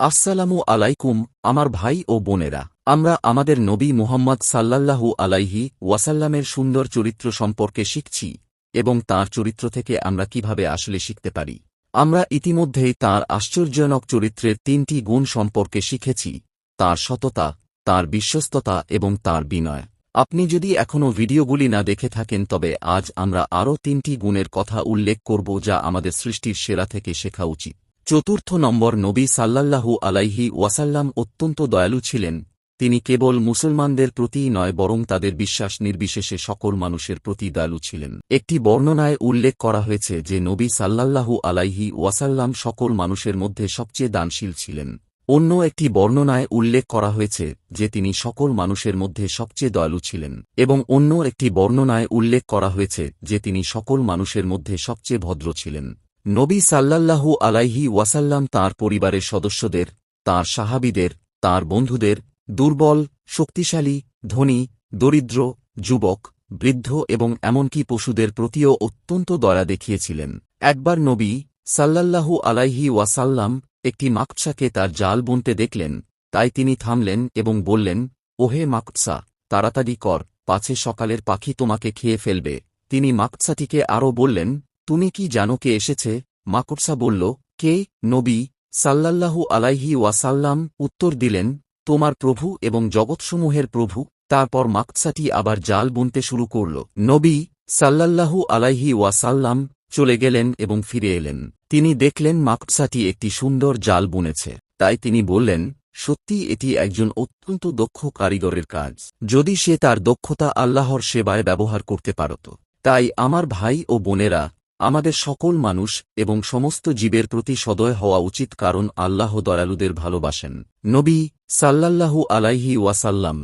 আসসালামু আলাইকুম, আমার ভাই ও বোনেরা। আমরা আমাদের নবী মুহাম্মদ সাল্লাল্লাহু আলাইহি ওয়াসাল্লামের সুন্দর চরিত্র সম্পর্কে শিখছি এবং তার চরিত্র থেকে আমরা কীভাবে আসলে শিখতে পারি। আমরা ইতিমধ্যেই তার আশ্চর্যজনক চরিত্রের তিনটি গুণ সম্পর্কে শিখেছি, তার সততা, তার বিশ্বস্ততা এবং তার বিনয়। আপনি যদি এখনও ভিডিওগুলি না দেখে থাকেন, তবে আজ আমরা আরও তিনটি গুণের কথা উল্লেখ করব যা আমাদের সৃষ্টির সেরা থেকে শেখা উচিত। চতুর্থ নম্বর নবী সাল্লাল্লাহু আলাইহি ওয়াসাল্লাম অত্যন্ত দয়ালু ছিলেন। তিনি কেবল মুসলমানদের প্রতিই নয়, বরং তাদের বিশ্বাস নির্বিশেষে সকল মানুষের প্রতি দয়ালু ছিলেন। একটি বর্ণনায় উল্লেখ করা হয়েছে যে নবী সাল্লাল্লাহু আলাইহি ওয়াসাল্লাম সকল মানুষের মধ্যে সবচেয়ে দানশীল ছিলেন। অন্য একটি বর্ণনায় উল্লেখ করা হয়েছে যে তিনি সকল মানুষের মধ্যে সবচেয়ে দয়ালু ছিলেন এবং অন্য একটি বর্ণনায় উল্লেখ করা হয়েছে যে তিনি সকল মানুষের মধ্যে সবচেয়ে ভদ্র ছিলেন। নবী সাল্লাল্লাহু আলাইহি ওয়াসাল্লাম তাঁর পরিবারের সদস্যদের, তাঁর সাহাবিদের, তাঁর বন্ধুদের, দুর্বল, শক্তিশালী, ধনী, দরিদ্র, যুবক, বৃদ্ধ এবং এমনকি পশুদের প্রতিও অত্যন্ত দয়া দেখিয়েছিলেন। একবার নবী সাল্লাল্লাহু আলাইহি ওয়াসাল্লাম একটি মাকসাকে তার জাল বুনতে দেখলেন, তাই তিনি থামলেন এবং বললেন, ওহে মাকসা, তাড়াতাড়ি কর, পাছে সকালের পাখি তোমাকে খেয়ে ফেলবে। তিনি মাকসাটিকে আরও বললেন তুমি কি জানো কে এসেছে? মাকড়সা বলল, কে? নবী সাল্লাল্লাহু আলাইহি ওয়াসাল্লাম উত্তর দিলেন, তোমার প্রভু এবং জগৎসমূহের প্রভু। তারপর মাকসাটি আবার জাল বুনতে শুরু করল। নবী সাল্লাল্লাহু আলাইহি ওয়াসাল্লাম চলে গেলেন এবং ফিরে এলেন। তিনি দেখলেন মাকসাটি একটি সুন্দর জাল বুনেছে। তাই তিনি বললেন, সত্যি এটি একজন অত্যন্ত দক্ষ কারিগরের কাজ। যদি সে তার দক্ষতা আল্লাহর সেবায় ব্যবহার করতে পারত। তাই আমার ভাই ও বোনেরা আমাদের সকল মানুষ এবং সমস্ত জীবের প্রতি সদয় হওয়া উচিত কারণ আল্লাহ দয়ালুদের ভালোবাসেন। নবী সাল্লাল্লাহু আলাইহি ওয়াসাল্লাম,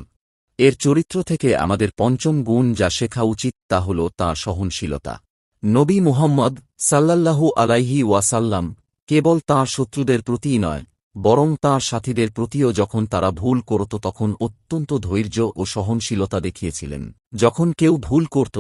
এর চরিত্র থেকে আমাদের পঞ্চম গুণ যা শেখা উচিত তা হল তাঁর সহনশীলতা। নবী মুহম্মদ সাল্লাল্লাহু আলাইহি ওয়াসাল্লাম কেবল তাঁর শত্রুদের প্রতিই নয়, বরং তাঁর সাথীদের প্রতিও যখন তারা ভুল করত তখন অত্যন্ত ধৈর্য ও সহনশীলতা দেখিয়েছিলেন। যখন কেউ ভুল করত,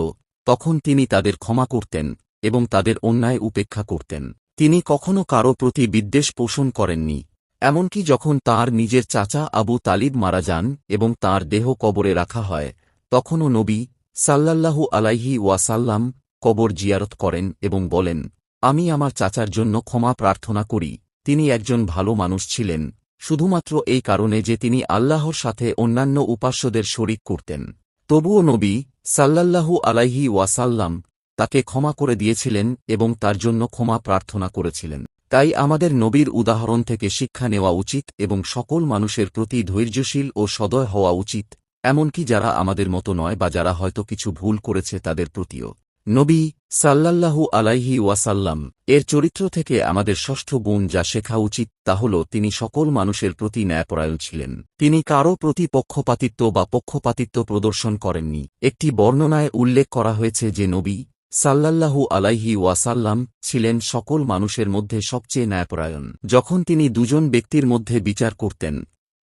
তখন তিনি তাদের ক্ষমা করতেন এবং তাদের অন্যায় উপেক্ষা করতেন। তিনি কখনো কারও প্রতি বিদ্বেষ পোষণ করেননি, এমনকি যখন তার নিজের চাচা আবু তালিব মারা যান এবং তার দেহ কবরে রাখা হয়, তখনও নবী সাল্লাল্লাহু আলাইহি ওয়াসাল্লাম কবর জিয়ারত করেন এবং বলেন, আমি আমার চাচার জন্য ক্ষমা প্রার্থনা করি। তিনি একজন ভালো মানুষ ছিলেন, শুধুমাত্র এই কারণে যে তিনি আল্লাহর সাথে অন্যান্য উপাস্যদের শরিক করতেন। তবুও নবী সাল্লাল্লাহু আলাইহি ওয়াসাল্লাম তাকে ক্ষমা করে দিয়েছিলেন এবং তার জন্য ক্ষমা প্রার্থনা করেছিলেন। তাই আমাদের নবীর উদাহরণ থেকে শিক্ষা নেওয়া উচিত এবং সকল মানুষের প্রতি ধৈর্যশীল ও সদয় হওয়া উচিত, এমনকি যারা আমাদের মতো নয় বা যারা হয়তো কিছু ভুল করেছে তাদের প্রতিও। নবী সাল্লাল্লাহু আলাইহি ওয়াসাল্লাম এর চরিত্র থেকে আমাদের ষষ্ঠ গুণ যা শেখা উচিত তা হল তিনি সকল মানুষের প্রতি ন্যায়পরায়ণ ছিলেন। তিনি কারও প্রতি পক্ষপাতিত্ব বা পক্ষপাতিত্ব প্রদর্শন করেননি। একটি বর্ণনায় উল্লেখ করা হয়েছে যে নবী সাল্লাল্লাহু আলাইহি ওয়াসাল্লাম ছিলেন সকল মানুষের মধ্যে সবচেয়ে ন্যায়পরায়ণ। যখন তিনি দুজন ব্যক্তির মধ্যে বিচার করতেন,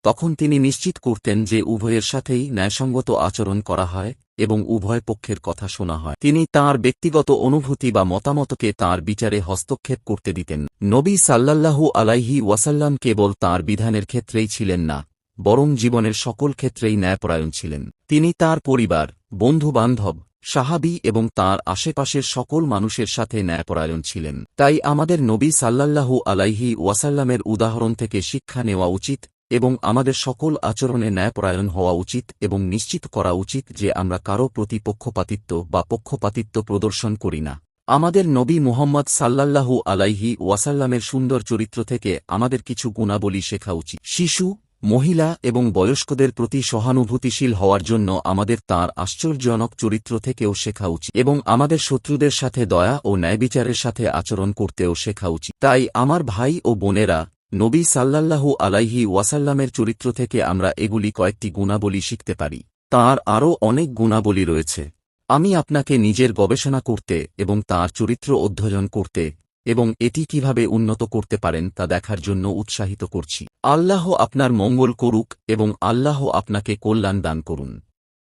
তখন তিনি নিশ্চিত করতেন যে উভয়ের সাথেই ন্যায়সঙ্গত আচরণ করা হয় এবং উভয় পক্ষের কথা শোনা হয়। তিনি তার ব্যক্তিগত অনুভূতি বা মতামতকে তার বিচারে হস্তক্ষেপ করতে দিতেন। নবী সাল্লাল্লাহু আলাইহি ওয়াসাল্লাম কেবল তার বিধানের ক্ষেত্রেই ছিলেন না, বরং জীবনের সকল ক্ষেত্রেই ন্যায়পরায়ণ ছিলেন। তিনি তার পরিবার, বন্ধুবান্ধব সাহাবি এবং তার আশেপাশের সকল মানুষের সাথে ন্যায়পরায়ণ ছিলেন। তাই আমাদের নবী সাল্লাল্লাহু আলাইহি ওয়াসাল্লামের উদাহরণ থেকে শিক্ষা নেওয়া উচিত এবং আমাদের সকল আচরণে ন্যায়পরায়ণ হওয়া উচিত এবং নিশ্চিত করা উচিত যে আমরা কারও প্রতি পক্ষপাতিত্ব বা পক্ষপাতিত্ব প্রদর্শন করি না। আমাদের নবী মুহম্মদ সাল্লাল্লাহু আলাইহি ওয়াসাল্লামের সুন্দর চরিত্র থেকে আমাদের কিছু গুণাবলী শেখা উচিত। শিশু মহিলা এবং বয়স্কদের প্রতি সহানুভূতিশীল হওয়ার জন্য আমাদের তাঁর আশ্চর্যজনক চরিত্র থেকেও শেখা উচিত এবং আমাদের শত্রুদের সাথে দয়া ও ন্যায়বিচারের সাথে আচরণ করতেও শেখা উচিত। তাই আমার ভাই ও বোনেরা, নবী সাল্লাল্লাহু আলাইহি ওয়াসাল্লামের চরিত্র থেকে আমরা এগুলি কয়েকটি গুণাবলী শিখতে পারি। তাঁর আরও অনেক গুণাবলী রয়েছে। আমি আপনাকে নিজের গবেষণা করতে এবং তাঁর চরিত্র অধ্যয়ন করতে এবং এটি কীভাবে উন্নত করতে পারেন তা দেখার জন্য উৎসাহিত করছি। আল্লাহ আপনার মঙ্গল করুক এবং আল্লাহ আপনাকে কল্যাণ দান করুন।